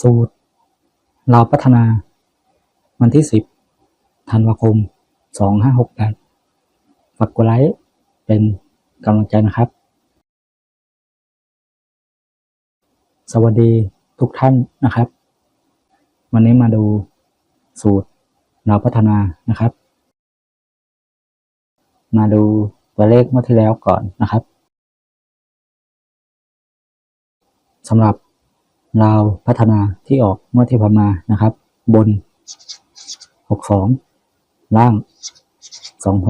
สูตร เราพัฒนา วันที่สิบธันวาคมสองห้าหกแปดฝากกดไลค์เป็นกำลังใจนะครับ สวัสดีทุกท่านนะครับ วันนี้มาดูสูตรเราพัฒนานะครับ มาดูตัวเลขเมื่อที่แล้วก่อนนะครับสำหรับเราพัฒนาที่ออกเมื่อที่ผ่านมานะครับ บน 62 ล่าง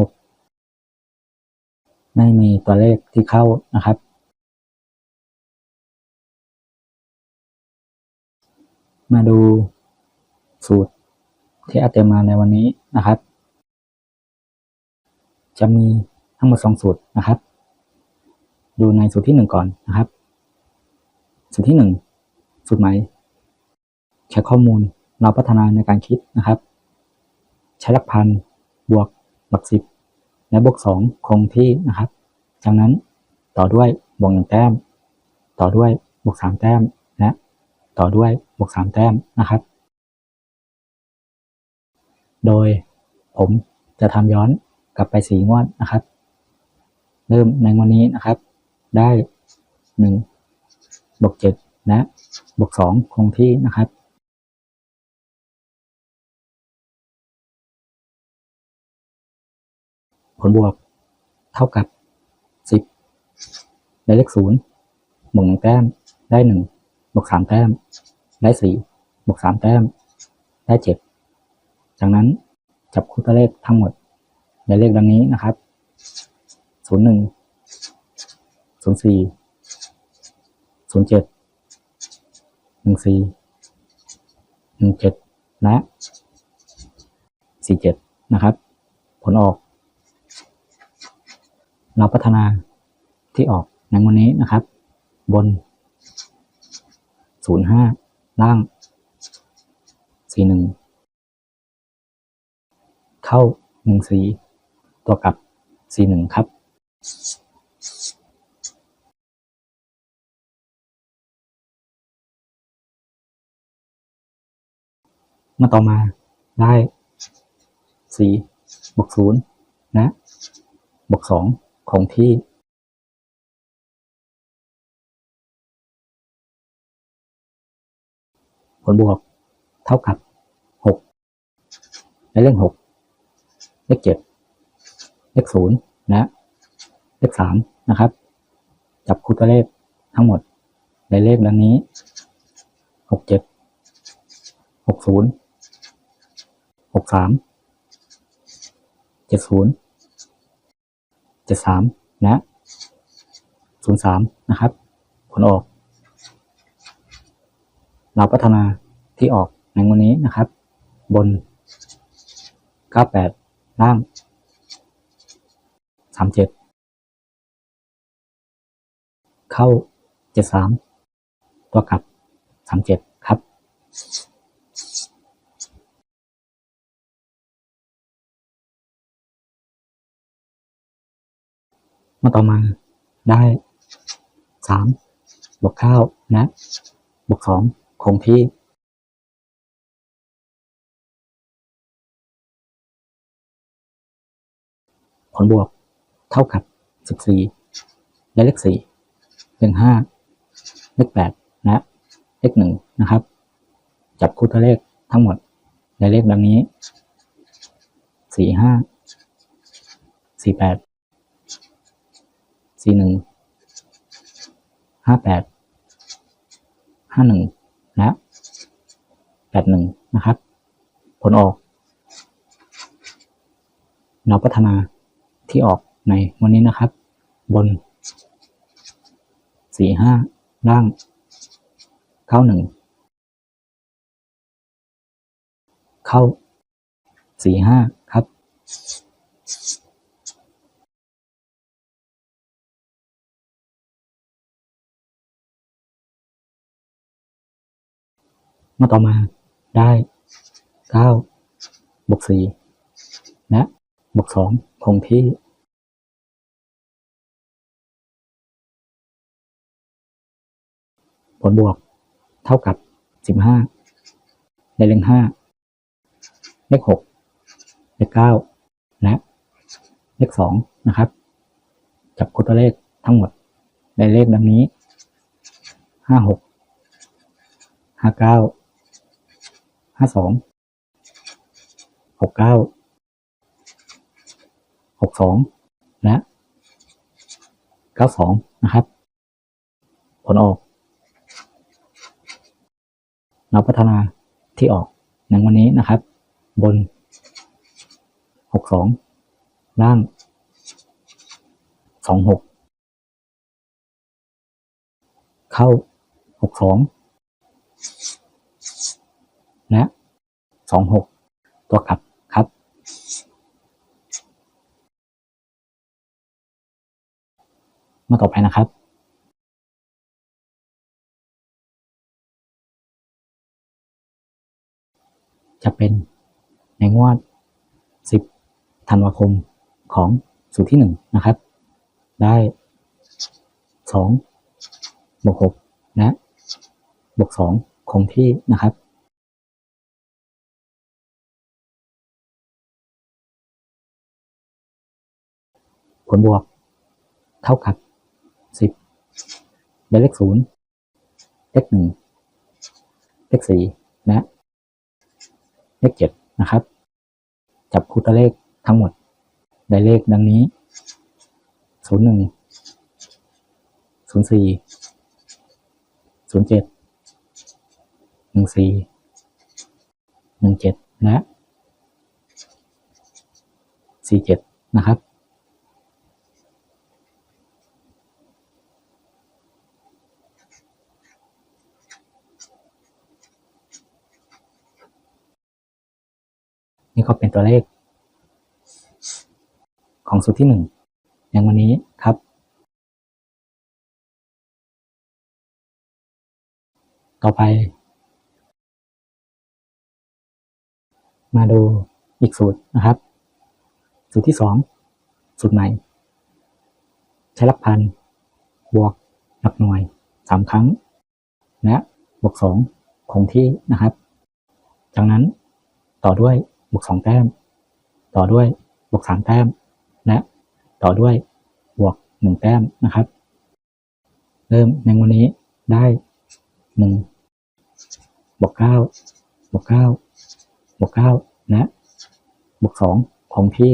26 ไม่มีตัวเลขที่เข้านะครับ มาดูสูตรที่อาเตมาในวันนี้นะครับ จะมีทั้งหมด2สูตรนะครับ ดูในสูตรที่1ก่อนนะครับ สูตรที่1สูตรใหม่ใช้ข้อมูลเราพัฒนาในการคิดนะครับ ใช้หลักพันบวกหลักสิบและบวกสองคงที่นะครับ จากนั้นต่อด้วยบวกหนึ่งแต้ม ต่อด้วยบวกสามแต้มและต่อด้วย บวกสามแต้มนะครับ โดยผมจะทำย้อนกลับไปสีงวดนะครับ เริ่มในวันนี้นะครับ ได้หนึ่งบวกเจ็ดและบวกสองคงที่นะครับผลบวกเท่ากับสิบได้เลขศูนย์บวกหนึ่งแต้ม ได้หนึ่งบวกสามแต้ม ได้สี่บวกสามแต้ม ได้เจ็ดจากนั้นจับคู่ตัวเลขทั้งหมดในเลขดังนี้นะครับศูนย์หนึ่งศูนย์สี่ศูนย์เจ็ดหนึ่งสี่หนึ่งเจ็ดและสี่เจ็ดนะครับ ผลออก เราพัฒนาที่ออกในวันนี้นะครับ บน 05 ร่าง สีหนึ่ง เข้าหนึ่งสีตัวกลับสีหนึ่งครับ มาต่อมาได้สีบวกศูนย์นะบวกสองของที่ ผลบวกเท่ากับ 6 และเลข6เลข7เลข0และเลข3นะครับ จับคู่ตัวเลขทั้งหมดในเลขดังนี้ 67 60 63 70 73 และ 03 นะครับ ผลออก เราพัฒนาที่ออกในวันนี้นะครับ บน 98 ล่าง 37 เข้า 73 ตัวกลับ 37 ครับมาต่อมาได้สามบวกเก้าและบวกสอง คงที่ผลบวกเท่ากับสิบสี่และเลขสี่เลขห้าเลขแปดและเลขหนึ่งนะครับ จับคู่ตัวเลขทั้งหมดในเลขดังนี้สี่ห้าสี่แปดสี่หนึ่งห้าแปดห้าหนึ่ง และแปดหนึ่งนะครับ ผลออกเราพัฒนาที่ออกในวันนี้นะครับ บนสี่ห้าล่างเข้าหนึ่งเข้าสี่ห้าครับ มาต่อมาได้เก้าบวกสี่และบวกสองคงที่ผลบวกเท่ากับสิบห้าในเลขห้าเลขหกเลขเก้าและเลขสองนะครับ จับคู่ตัวเลขทั้งหมดในเลขดังนี้ห้าหกห้าเก้า ห้าสองหกเก้าหกสองและเก้าสองนะครับ ผลออกเราพัฒนาที่ออกในวันนี้นะครับ บนหกสองล่างสองหกเข้าหกสอง และสองหกตัวกลับครับ มาต่อไปนะครับจะเป็นในงวด 10 ธันวาคมของสูตรที่ 1 นะครับ ได้2บวก6และบวก2คงที่นะครับ ผลบวก เท่ากับ 10 ได้เลข0เลข1เลข4และเลขเจ็ดนะครับ จับคู่ตัวเลขทั้งหมด ได้เลขดังนี้ศูนย์หนึ่งศูนย์สี่ศูนย์เจ็ดหนึ่งสี่หนึ่งเจ็ดและสี่เจ็ดนะครับ นี่ก็เป็นตัวเลข ของสูตรที่หนึ่งอย่างวันนี้ครับ ต่อไป มาดูอีกสูตรนะครับ สูตรที่สองสูตรใหม่ ใช้หลักพันบวกหลักหน่วยสามครั้ง และบวกสองคงที่นะครับ จากนั้นต่อด้วย บวกสองแต้ม ต่อด้วยบวกสามแต้ม และต่อด้วยบวกหนึ่งแต้มนะครับ เริ่มในวันนี้ได้หนึ่งบวกเก้าบวกเก้าบวกเก้าและบวกสองคงที่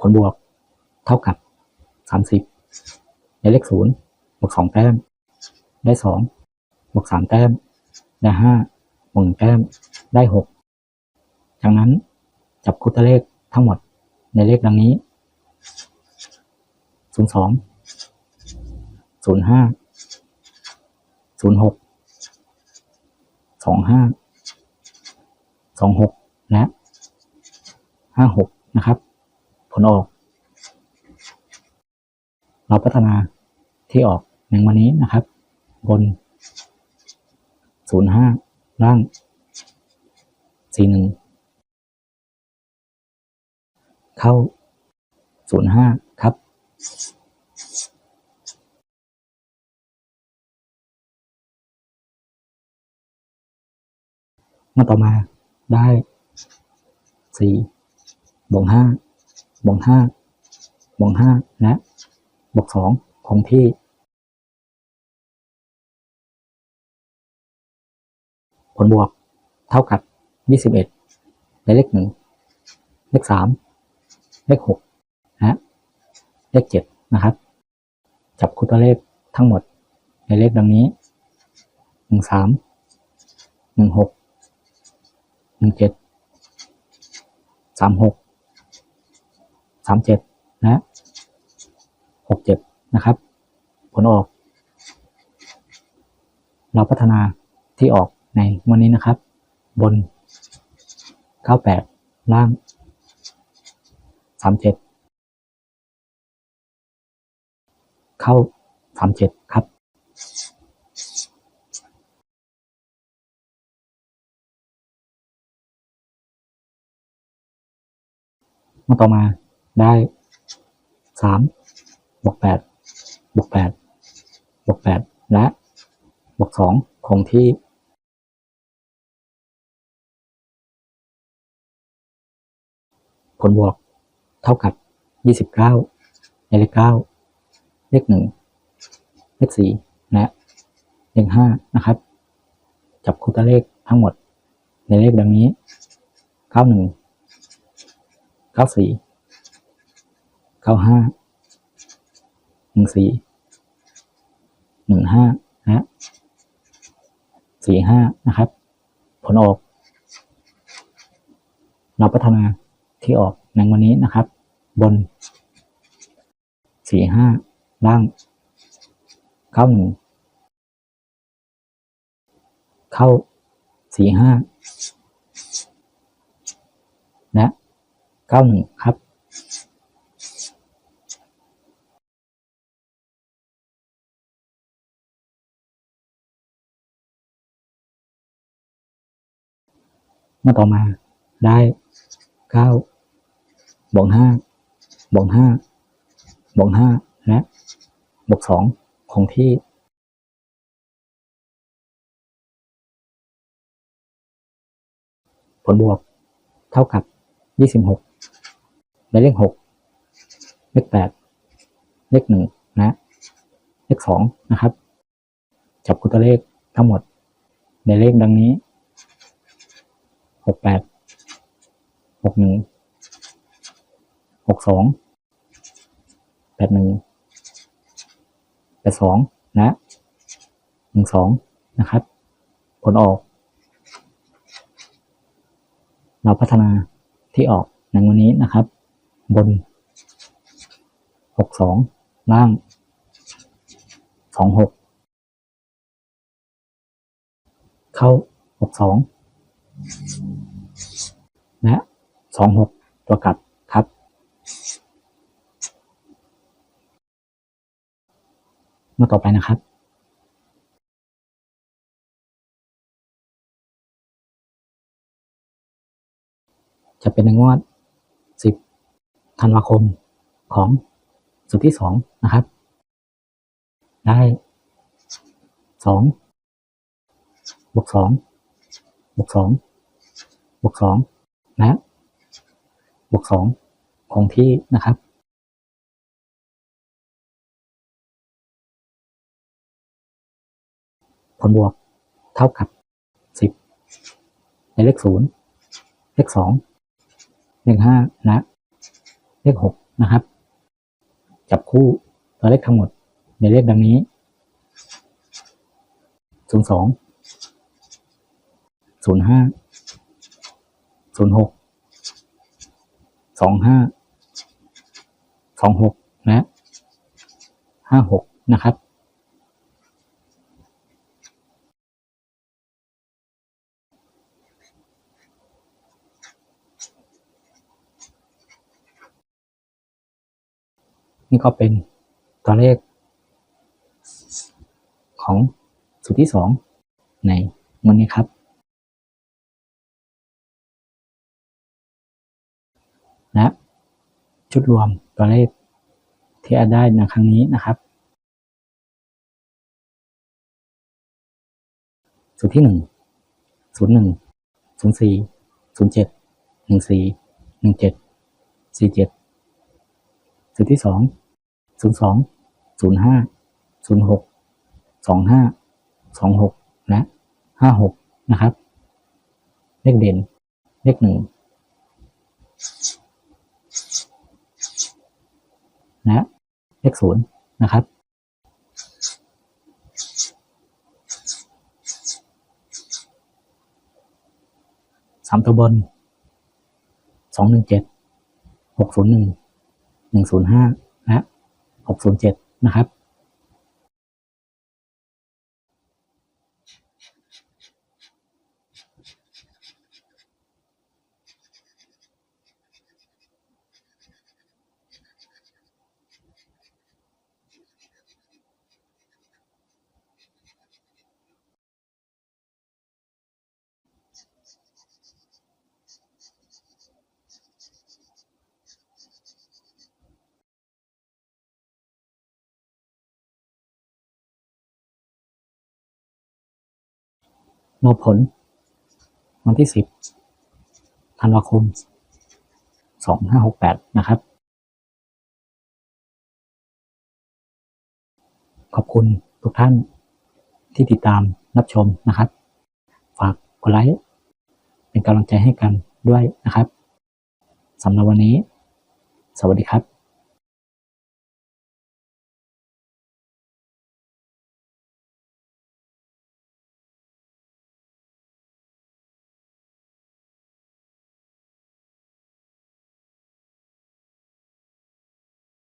ผลบวกเท่ากับสามสิบในเลขศูนย์บวกสองแต้ม ได้สองบวกสามแต้ม ได้ห้าบวกหนึ่งแต้ม ได้หกจากนั้นจับคู่ตัวเลขทั้งหมดในเลขดังนี้ศูนย์สองศูนย์ห้าศูนย์หกสองห้าสองหกและห้าหกนะครับ ผลออก เราพัฒนาที่ออกในวันนี้นะครับ บนศูนย์ห้าล่างสี่หนึ่งเข้าศูนย์ห้าครับ มาต่อมาได้สี่บวกห้าบวกห้าบวกห้าและบวกสองของพี่ ลบวกเท่ากับ 21 ในเลขหนึ่งเลขสามเลขหกและเลขเจ็ดนะครับ จับคู่ตัวเลขทั้งหมดในเลขดังนี้หนึ่งสามหนึ่งหกหนึ่งเจ็ดสามหกสามเจ็ดและหกเจ็ดนะครับ ผลออก เราพัฒนาที่ออก ในวันนี้นะครับ บน 98 ล่าง 37 เข้าสามเจ็ดครับ มาต่อมาได้สามบวกแปดบวกแปดบวกแปดและบวกสองคงที่ ผลบวกเท่ากับยี่สิบเก้าในเลขเก้าเลขหนึ่งเลขสี่และเลขห้านะครับ จับคู่ตัวเลขทั้งหมดในเลขดังนี้เก้าหนึ่งเก้าสี่เก้าห้าหนึ่งสี่หนึ่งห้านะสี่ห้านะครับ ผลออก เราพัฒนา ที่ออกในวันนี้นะครับ บนสี่ห้าล่างเก้าหนึ่งเข้าสี่ห้าและเก้าหนึ่งครับเมื่อต่อมาได้ เก้าบวกห้าบวกห้าบวกห้าและบวกสองคงที่ผลบวกเท่ากับยี่สิบหกและเลขหกเลขแปดเลขหนึ่งและเลขสองนะครับ จับคู่ตัวเลขทั้งหมด ในเลขดังนี้หกแปด หกหนึ่งหกสองแปดหนึ่งแปดสองและหนึ่งสองนะครับ ผลออก เราพัฒนาที่ออกในวันนี้นะครับ บนหกสองล่างสองหกเข้าหกสองและ สองหกตัวกลับครับมาต่อไปนะครับจะเป็นในงวด 10 ธันวาคมของสุดที่สองนะครับ ได้สองบวกสองบวกสองบวกสองและ บวกสองคงที่นะครับผลบวกเท่ากับสิบในเลขศูนย์เลขสองเลขห้าและ เลขหกนะครับ จับคู่ตัวเลขทั้งหมดในเลขดังนี้ศูนย์ สองห้าสองหกและห้าหกนะครับนี่ก็เป็นตัวเลขของสูตรที่สองในวันนี้ครับ และชุดรวมตัวเลขที่อาได้ในครั้งนี้นะครับ สูตรที่หนึ่งศูนย์หนึ่งศูนย์สี่ศูนย์เจ็ดหนึ่งสี่หนึ่งเจ็ดสี่เจ็ดสูตรที่สองศูนย์สองศูนย์ห้าศูนย์หกสองห้าสองหกและห้าหกนะครับ เลขเด่น เลขหนึ่ง นะเลขศูนย์นะครับ สามตัวบน สองหนึ่งเจ็ด หกศูนย์หนึ่ง หนึ่งศูนย์ห้านะหกศูนย์เจ็ดนะครับ รอผล วันที่สิบธันวาคมสองห้าหกแปดนะครับ ขอบคุณทุกท่านที่ติดตามรับชมนะครับ ฝากกดไลค์เป็นกำลังใจให้กันด้วยนะครับสำหรับวันนี้ สวัสดีครับ